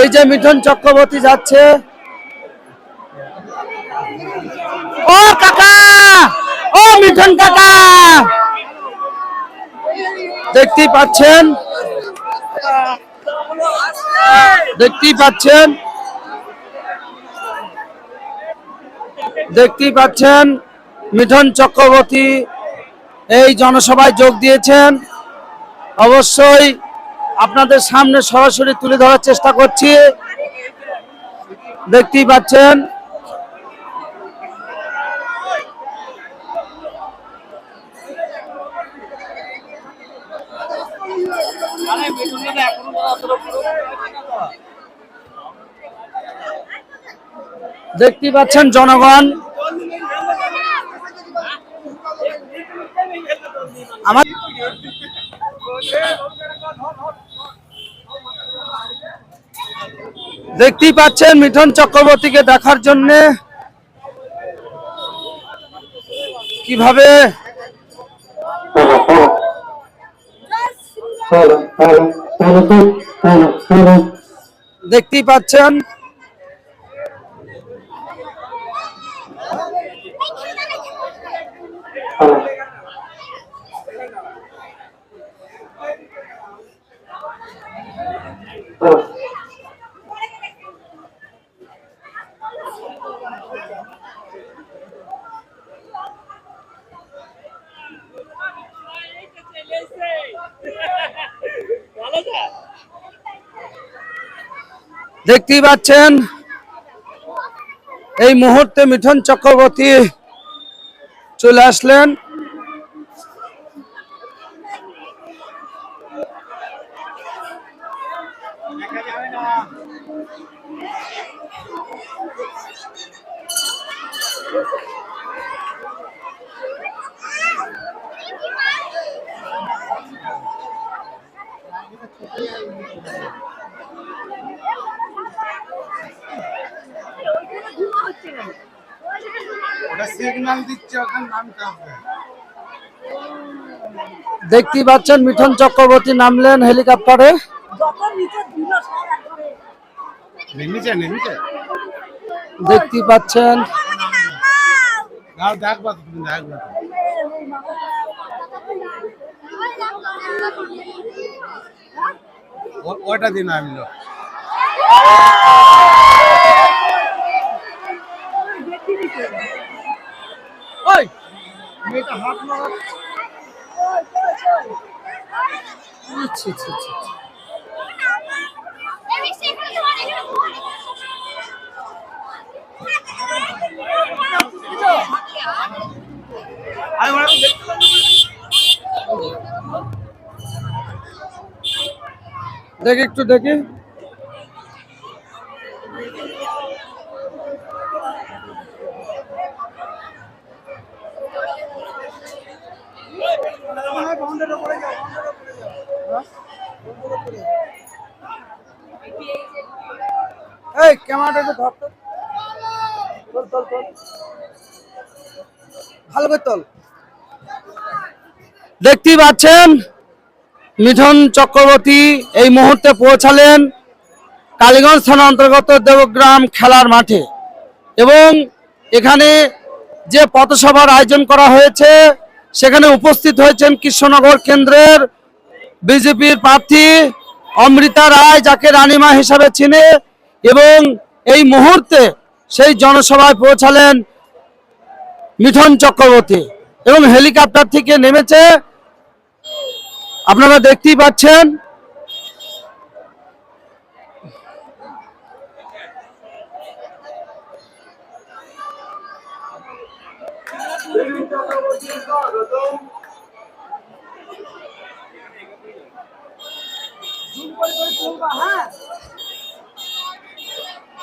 এই যে মিঠুন চক্রবর্তী যাচ্ছে। ও কাকা! ও মিঠুন কাকা! দেখতেই পাচ্ছেন? দেখতেই পাচ্ছেন? দেখতেই পাচ্ছেন? মিঠুন চক্রবর্তী এই জনসভায় যোগ দিয়েছেন। অবশ্যই আপনাদের সামনে সরাসরি তুলে ধরার চেষ্টা করছি। দেখতেই পাচ্ছেন। দেখতেই পাচ্ছেন জনগণ। আমার দেখতেই পাচ্ছেন মিঠন চক্রবর্তীকে দেখার জন্য। কীভাবে? দেখতেই পাচ্ছেন। দেখতেই পাচ্ছেন? এই মুহূর্তে মিঠুন চক্রবর্তী চলে আসলেন। সিগন্যাল দিচ্ছে ওখানে নামতে হবে দেখতেই পাচ্ছেন মিঠুন চক্রবর্তী নামলেন হেলিকপ্টারে। দেখতেই পাচ্ছেন। ওটা দিন আনলো মেয়েটা হাত মারা ছি, ছি, ছি, ছি। দেখি একটু দেখি। এই, ক্যামেরাটা একটু ধর। ভালো করে দেখতেই পাচ্ছেন, মিঠুন চক্রবর্তী এই মুহূর্তে পৌঁছালেন কালীগঞ্জ থানা অন্তর্গত দেবগ্রাম খেলার মাঠে। এবং এখানে যে পথসভার আয়োজন করা হয়েছে, সেখানে উপস্থিত হয়েছেন কৃষ্ণনগর কেন্দ্রের বিজেপির প্রার্থী অমৃতা রায়, যাকে রানীমা হিসাবে চিনে। এবং এই মুহূর্তে সেই জনসভায় পৌঁছালেন মিঠুন চক্রবর্তী এবং হেলিকপ্টার থেকে নেমেছে, আপনারা দেখতেই পাচ্ছেন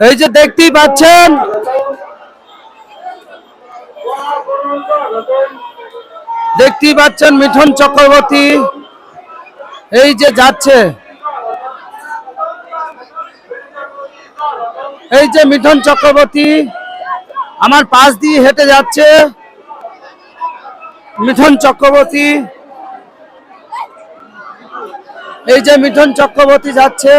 এই যে দেখতেই পাচ্ছেন। দেখতেই পাচ্ছেন মিঠুন চক্রবর্তী। এই যে যাচ্ছে। এই যে মিঠুন চক্রবর্তী, আমার পাশ দিয়ে হেঁটে যাচ্ছে। মিঠুন চক্রবর্তী এই যে মিঠুন চক্রবর্তী যাচ্ছে।